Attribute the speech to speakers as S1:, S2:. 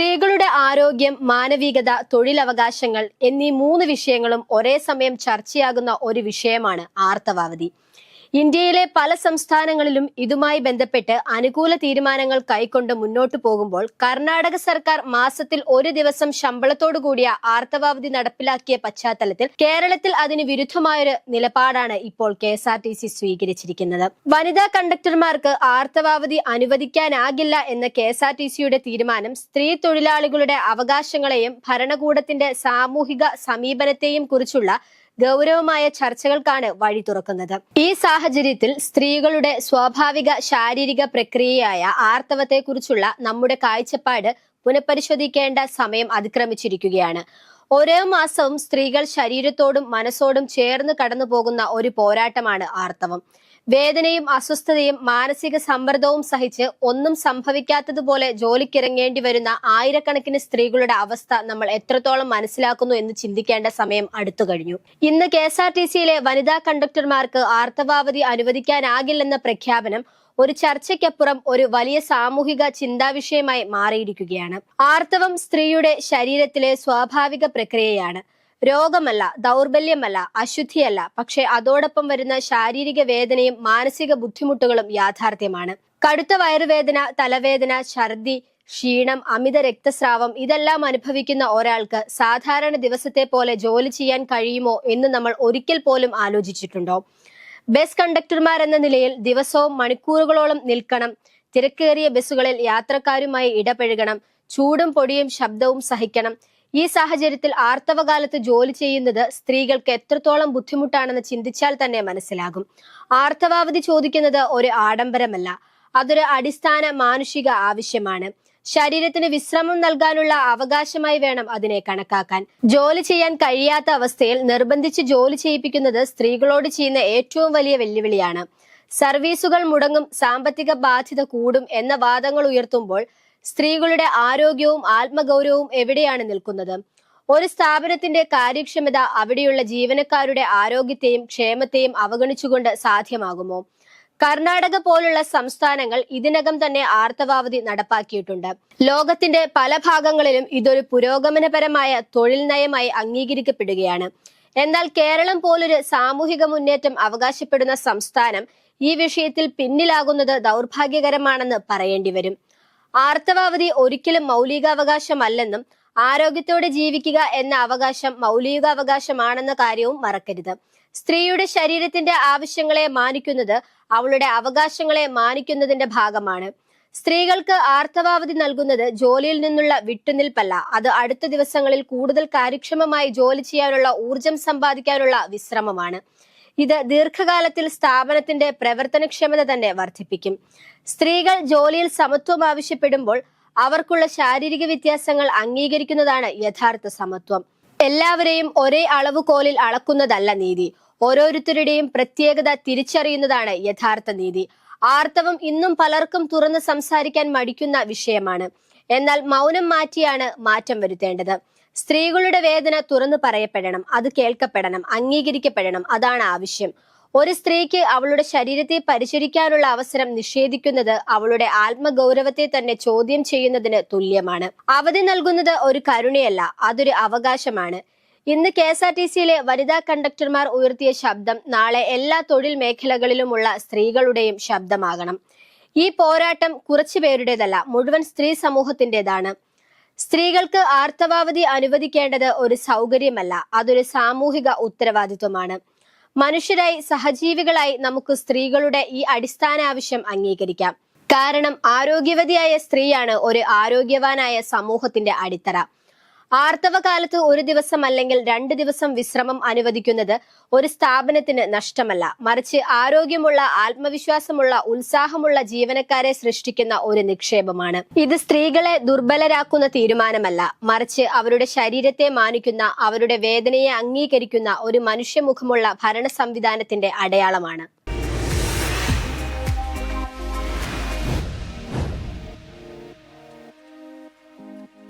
S1: സ്ത്രീകളുടെ ആരോഗ്യം മാനവികത തൊഴിലവകാശങ്ങൾ എന്നീ മൂന്ന് വിഷയങ്ങളും ഒരേ സമയം ചർച്ചയാകുന്ന ഒരു വിഷയമാണ് ആർത്തവാവധി. ഇന്ത്യയിലെ പല സംസ്ഥാനങ്ങളിലും ഇതുമായി ബന്ധപ്പെട്ട് അനുകൂല തീരുമാനങ്ങൾ കൈക്കൊണ്ട് മുന്നോട്ടു പോകുമ്പോൾ കർണാടക സർക്കാർ മാസത്തിൽ ഒരു ദിവസം ശമ്പളത്തോടു കൂടിയ ആർത്തവാവധി നടപ്പിലാക്കിയ പശ്ചാത്തലത്തിൽ കേരളത്തിൽ അതിന് വിരുദ്ധമായൊരു നിലപാടാണ് ഇപ്പോൾ K S R T C സ്വീകരിച്ചിരിക്കുന്നത്. വനിതാ കണ്ടക്ടർമാർക്ക് ആർത്തവാവധി അനുവദിക്കാനാകില്ല എന്ന കെ എസ് ആർ ടി സിയുടെ തീരുമാനം സ്ത്രീ തൊഴിലാളികളുടെ അവകാശങ്ങളെയും ഭരണകൂടത്തിന്റെ സാമൂഹിക സമീപനത്തെയും കുറിച്ചുള്ള ഗൗരവമായ ചർച്ചകൾക്കാണ് വഴി തുറക്കുന്നത്. ഈ സാഹചര്യത്തിൽ സ്ത്രീകളുടെ സ്വാഭാവിക ശാരീരിക പ്രക്രിയയായ ആർത്തവത്തെക്കുറിച്ചുള്ള നമ്മുടെ കാഴ്ചപ്പാട് പുനഃപരിശോധിക്കേണ്ട സമയം അതിക്രമിച്ചിരിക്കുകയാണ്. ഓരോ മാസവും സ്ത്രീകൾ ശരീരത്തോടും മനസ്സോടും ചേർന്ന് കടന്നു പോകുന്ന ഒരു പോരാട്ടമാണ് ആർത്തവം. വേദനയും അസ്വസ്ഥതയും മാനസിക സമ്മർദ്ദവും സഹിച്ച് ഒന്നും സംഭവിക്കാത്തതുപോലെ ജോലിക്കിറങ്ങേണ്ടി വരുന്ന ആയിരക്കണക്കിന് സ്ത്രീകളുടെ അവസ്ഥ നമ്മൾ എത്രത്തോളം മനസ്സിലാക്കുന്നു എന്ന് ചിന്തിക്കേണ്ട സമയം അടുത്തു കഴിഞ്ഞു. ഇന്ന് കെ എസ് ആർ ടി സിയിലെ വനിതാ കണ്ടക്ടർമാർക്ക് ആർത്തവാവധി അനുവദിക്കാനാകില്ലെന്ന പ്രഖ്യാപനം ഒരു ചർച്ചയ്ക്കപ്പുറം ഒരു വലിയ സാമൂഹിക ചിന്താവിഷയമായി മാറിയിരിക്കുകയാണ്. ആർത്തവം സ്ത്രീയുടെ ശരീരത്തിലെ സ്വാഭാവിക പ്രക്രിയയാണ്. രോഗമല്ല ദൗർബല്യമല്ല അശുദ്ധിയല്ല. പക്ഷെ അതോടൊപ്പം വരുന്ന ശാരീരിക വേദനയും മാനസിക ബുദ്ധിമുട്ടുകളും യാഥാർത്ഥ്യമാണ്. കടുത്ത വയറുവേദന തലവേദന ഛർദി ക്ഷീണം അമിത രക്തസ്രാവം ഇതെല്ലാം അനുഭവിക്കുന്ന ഒരാൾക്ക് സാധാരണ ദിവസത്തെ പോലെ ജോലി ചെയ്യാൻ കഴിയുമോ എന്ന് നമ്മൾ ഒരിക്കൽ പോലും ആലോചിച്ചിട്ടുണ്ടോ? ബസ് കണ്ടക്ടർമാർ എന്ന നിലയിൽ ദിവസവും മണിക്കൂറുകളോളം നിൽക്കണം. തിരക്കേറിയ ബസ്സുകളിൽ യാത്രക്കാരുമായി ഇടപഴകണം. ചൂടും പൊടിയും ശബ്ദവും സഹിക്കണം. ഈ സാഹചര്യത്തിൽ ആർത്തവകാലത്ത് ജോലി ചെയ്യുന്നത് സ്ത്രീകൾക്ക് എത്രത്തോളം ബുദ്ധിമുട്ടാണെന്ന് ചിന്തിച്ചാൽ തന്നെ മനസ്സിലാകും. ആർത്തവാവധി ചോദിക്കുന്നത് ഒരു ആഡംബരമല്ല. അതൊരു അടിസ്ഥാന മാനുഷിക ആവശ്യമാണ്. ശരീരത്തിന് വിശ്രമം നൽകാനുള്ള അവകാശമായി വേണം അതിനെ കണക്കാക്കാൻ. ജോലി ചെയ്യാൻ കഴിയാത്ത അവസ്ഥയിൽ നിർബന്ധിച്ച് ജോലി ചെയ്യിപ്പിക്കുന്നത് സ്ത്രീകളോട് ചെയ്യുന്ന ഏറ്റവും വലിയ വെല്ലുവിളിയാണ്. സർവീസുകൾ മുടങ്ങും സാമ്പത്തിക ബാധ്യത കൂടും എന്ന വാദങ്ങൾ ഉയർത്തുമ്പോൾ സ്ത്രീകളുടെ ആരോഗ്യവും ആത്മഗൗരവവും എവിടെയാണ് നിൽക്കുന്നത്? ഒരു സ്ഥാപനത്തിന്റെ കാര്യക്ഷമത അവിടെയുള്ള ജീവനക്കാരുടെ ആരോഗ്യത്തെയും ക്ഷേമത്തെയും അവഗണിച്ചുകൊണ്ട് സാധ്യമാകുമോ? കർണാടക പോലുള്ള സംസ്ഥാനങ്ങൾ ഇതിനകം തന്നെ ആർത്തവാവധി നടപ്പാക്കിയിട്ടുണ്ട്. ലോകത്തിന്റെ പല ഭാഗങ്ങളിലും ഇതൊരു പുരോഗമനപരമായ തൊഴിൽ നയമായി അംഗീകരിക്കപ്പെടുകയാണ്. എന്നാൽ കേരളം പോലൊരു സാമൂഹിക മുന്നേറ്റം അവകാശപ്പെടുന്ന സംസ്ഥാനം ഈ വിഷയത്തിൽ പിന്നിലാകുന്നത് ദൗർഭാഗ്യകരമാണെന്ന് പറയേണ്ടി വരും ആർത്തവാവധി ഒരിക്കലും മൗലികാവകാശമല്ലെന്നും ആരോഗ്യത്തോടെ ജീവിക്കുക എന്ന അവകാശം മൗലിക അവകാശമാണെന്ന കാര്യവും മറക്കരുത്. സ്ത്രീയുടെ ശരീരത്തിന്റെ ആവശ്യങ്ങളെ മാനിക്കുന്നത് അവളുടെ അവകാശങ്ങളെ മാനിക്കുന്നതിന്റെ ഭാഗമാണ്. സ്ത്രീകൾക്ക് ആർത്തവാവധി നൽകുന്നത് ജോലിയിൽ നിന്നുള്ള വിട്ടുനിൽപ്പല്ല. അത് അടുത്ത ദിവസങ്ങളിൽ കൂടുതൽ കാര്യക്ഷമമായി ജോലി ചെയ്യാനുള്ള ഊർജം സമ്പാദിക്കാനുള്ള വിശ്രമമാണ്. ഇത് ദീർഘകാലത്തിൽ സ്ഥാപനത്തിന്റെ പ്രവർത്തനക്ഷമത തന്നെ വർദ്ധിപ്പിക്കും. സ്ത്രീകൾ ജോലിയിൽ സമത്വം ആവശ്യപ്പെടുമ്പോൾ അവർക്കുള്ള ശാരീരിക വ്യത്യാസങ്ങൾ അംഗീകരിക്കുന്നതാണ് യഥാർത്ഥ സമത്വം. എല്ലാവരെയും ഒരേ അളവുകോലിൽ അളക്കുന്നതല്ല നീതി. ഓരോരുത്തരുടെയും പ്രത്യേകത തിരിച്ചറിയുന്നതാണ് യഥാർത്ഥ നീതി. ആർത്തവം ഇന്നും പലർക്കും തുറന്ന് സംസാരിക്കാൻ മടിക്കുന്ന വിഷയമാണ്. എന്നാൽ മൗനം മാറ്റിയാണ് മാറ്റം വരുത്തേണ്ടത്. സ്ത്രീകളുടെ വേദന തുറന്നു പറയപ്പെടണം അത് കേൾക്കപ്പെടണം അംഗീകരിക്കപ്പെടണം അതാണ് ആവശ്യം. ഒരു സ്ത്രീക്ക് അവളുടെ ശരീരത്തെ പരിചരിക്കാനുള്ള അവസരം നിഷേധിക്കുന്നത് അവളുടെ ആത്മഗൗരവത്തെ തന്നെ ചോദ്യം ചെയ്യുന്നതിന് തുല്യമാണ്. അവധി നൽകുന്നത് ഒരു കരുണയല്ല അതൊരു അവകാശമാണ്. ഇന്ന് കെ എസ് ആർ ടി സിയിലെ വനിതാ കണ്ടക്ടർമാർ ഉയർത്തിയ ശബ്ദം നാളെ എല്ലാ തൊഴിൽ മേഖലകളിലുമുള്ള സ്ത്രീകളുടെയും ശബ്ദമാകണം. ഈ പോരാട്ടം കുറച്ചു പേരുടേതല്ല മുഴുവൻ സ്ത്രീ സമൂഹത്തിന്റെതാണ്. സ്ത്രീകൾക്ക് ആർത്തവാവധി അനുവദിക്കേണ്ടത് ഒരു സൗകര്യമല്ല അതൊരു സാമൂഹിക ഉത്തരവാദിത്വമാണ്. മനുഷ്യരായി സഹജീവികളായി നമുക്ക് സ്ത്രീകളുടെ ഈ അടിസ്ഥാന ആവശ്യം അംഗീകരിക്കാം. കാരണം ആരോഗ്യവതിയായ സ്ത്രീയാണ് ഒരു ആരോഗ്യവാനായ സമൂഹത്തിന്റെ അടിത്തറ. ആർത്തവകാലത്ത് ഒരു ദിവസം അല്ലെങ്കിൽ രണ്ട് ദിവസം വിശ്രമം അനുവദിക്കുന്നത് ഒരു സ്ഥാപനത്തിന് നഷ്ടമല്ല. മറിച്ച് ആരോഗ്യമുള്ള ആത്മവിശ്വാസമുള്ള ഉത്സാഹമുള്ള ജീവനക്കാരെ സൃഷ്ടിക്കുന്ന ഒരു നിക്ഷേപമാണ്. ഇത് സ്ത്രീകളെ ദുർബലരാക്കുന്ന തീരുമാനമല്ല. മറിച്ച് അവരുടെ ശരീരത്തെ മാനിക്കുന്ന അവരുടെ വേദനയെ അംഗീകരിക്കുന്ന ഒരു മനുഷ്യമുഖമുള്ള ഭരണ സംവിധാനത്തിന്റെ അടയാളമാണ്.